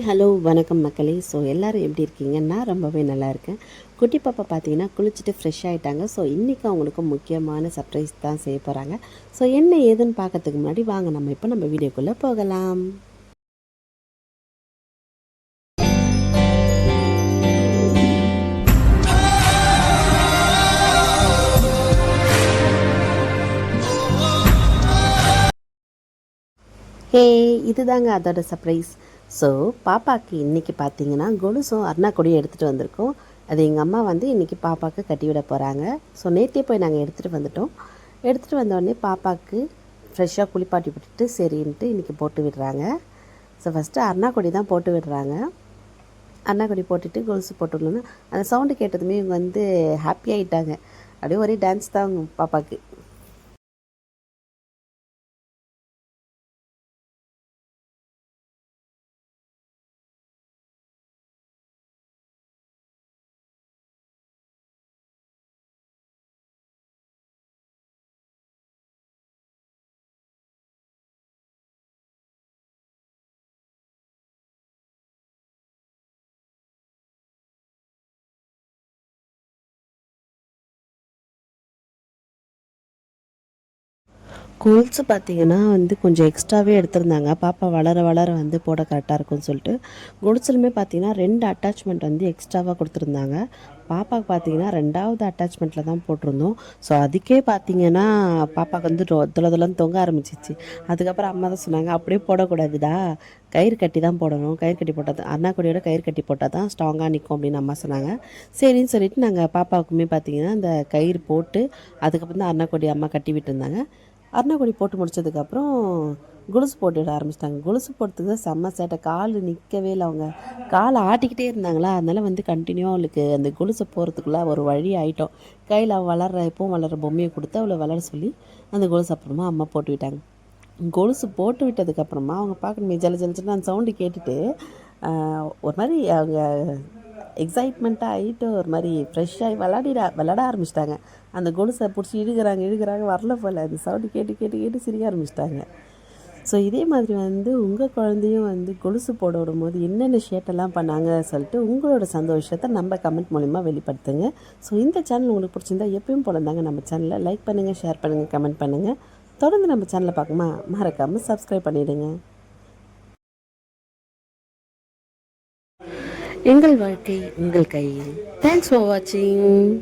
Hi hello வணக்கம் மக்களே. So எல்லோரும் எப்படி இருக்கீங்க? நான் ரொம்பவே நல்லா இருக்கேன். குட்டி பாப்பா பார்த்தீங்கன்னா குளிச்சுட்டு ஃப்ரெஷ் ஆகிட்டாங்க ஸோ இன்றைக்கி அவங்களுக்கு முக்கியமான சர்ப்ரைஸ் தான் செய்ய போகிறாங்க ஸோ என்ன ஏதுன்னு பார்க்கறதுக்கு முன்னாடி வாங்க. நம்ம இப்போ நம்ம வீடியோக்குள்ளே போகலாம். ஹே இதுதாங்க அதோட சர்ப்ரைஸ் ஸோ பாப்பாக்கு இன்றைக்கி பார்த்தீங்கன்னா கொலுசும் அருணாக்கொடியும் எடுத்துகிட்டு வந்திருக்கோம். அது எங்கள் அம்மா வந்து இன்றைக்கி பாப்பாவுக்கு கட்டி விட போகிறாங்க ஸோ நேற்றே போய் நாங்கள் எடுத்துகிட்டு வந்துட்டோம். எடுத்துகிட்டு வந்தோடனே பாப்பாவுக்கு ஃப்ரெஷ்ஷாக குளிப்பாட்டி விட்டுட்டு சரின்ட்டு இன்றைக்கி போட்டு விடுறாங்க. ஸோ ஃபஸ்ட்டு அருணாக்கொடி தான் போட்டு விடுறாங்க. அருணா போட்டுட்டு கொலுசு போட்டுடணுன்னு அந்த சவுண்டு கேட்டதுமே இவங்க வந்து ஹாப்பி ஆகிட்டாங்க அப்படியே ஒரே டான்ஸ் தான் பாப்பாவுக்கு கொலுசு பார்த்தீங்கன்னா வந்து கொஞ்சம் எக்ஸ்ட்ராவே எடுத்திருந்தாங்க. பாப்பா வளர வளர வந்து போட கரெக்டாக இருக்கும்னு சொல்லிட்டு. கொலுசுலுமே பார்த்தீங்கன்னா ரெண்டு அட்டாச்மெண்ட் வந்து எக்ஸ்ட்ராவாக கொடுத்துருந்தாங்க. பாப்பாவுக்கு பார்த்தீங்கன்னா ரெண்டாவது அட்டாச்மெண்ட்டில் தான் போட்டிருந்தோம். ஸோ அதுக்கே பார்த்தீங்கன்னா பாப்பாவுக்கு வந்து தொலை தொலைன்னு தொங்க ஆரம்பிச்சிச்சு. அதுக்கப்புறம் அம்மா தான் சொன்னாங்க அப்படியே போடக்கூடாதுடா. கயிறு கட்டி தான் போடணும். கயிறு கட்டி போட்டால் தான் அண்ணாக்குடியோட கயிறு கட்டி போட்டால் தான் ஸ்ட்ராங்காக நிற்கும் அப்படின்னு அம்மா சொன்னாங்க. சரின்னு சொல்லிட்டு நாங்கள் பாப்பாவுக்குமே பார்த்தீங்கன்னா அந்த கயிறு போட்டு அதுக்கப்புறம் தான் அண்ணாக்குடி அம்மா கட்டி விட்டுருந்தாங்க. அருணாக்குடி போட்டு முடிச்சதுக்கப்புறம் கொலுசு போட்டுவிட ஆரம்பிச்சிட்டாங்க. கொலுசு போடுறதுக்கு தான் செம்ம சேட்டை. கால் நிற்கவே இல்லை அவங்க. காலை ஆட்டிக்கிட்டே இருந்தாங்களா? அதனால் வந்து கண்டினியூவாக அவளுக்கு அந்த கொலுசை போகிறதுக்குள்ளே ஒரு வழி ஆகிட்டோம் கையில் அவள் வளர்ற எப்பவும் வளர்கிற பொம்மையை கொடுத்து அவளை வளர சொல்லி அந்த கொலுசு அப்புறமா அம்மா போட்டு விட்டாங்க. கொலுசு போட்டு விட்டதுக்கப்புறமா அவங்க பார்க்கணுமே ஜல ஜலிச்சுன்னு அந்த சவுண்டு கேட்டுட்டு ஒரு மாதிரி அவங்க எக்ஸைட்மெண்ட்டாக ஆகிட்டு ஒரு மாதிரி ஃப்ரெஷ்ஷாகி விளாடிட விளாட ஆரம்பிச்சிட்டாங்க. அந்த கொலுசை பிடிச்சி இழுக்கிறாங்க இழுக்கிறாங்க வரல போல். அந்த சவுண்டு கேட்டு கேட்டு கேட்டு சிரிக்க ஆரம்பிச்சிட்டாங்க. ஸோ இதே மாதிரி வந்து உங்கள் குழந்தையும் வந்து கொலுசு போட விடும்போது என்னென்ன ஷேட்டெல்லாம் பண்ணாங்க சொல்லிட்டு உங்களோட சந்தோஷத்தை நம்ம கமெண்ட் மூலிமா வெளிப்படுத்துங்க. ஸோ இந்த சேனல் உங்களுக்கு பிடிச்சிருந்தா எப்பயும் போல தாங்க நம்ம சேனலில் லைக் பண்ணுங்கள் ஷேர் பண்ணுங்கள் கமெண்ட் பண்ணுங்கள் தொடர்ந்து நம்ம சேனலை பார்க்குமா மறக்காமல் சப்ஸ்கிரைப் பண்ணிவிடுங்க எங்கள் வாழ்க்கை உங்கள் கையில். தேங்க்ஸ் ஃபார் வாட்சிங்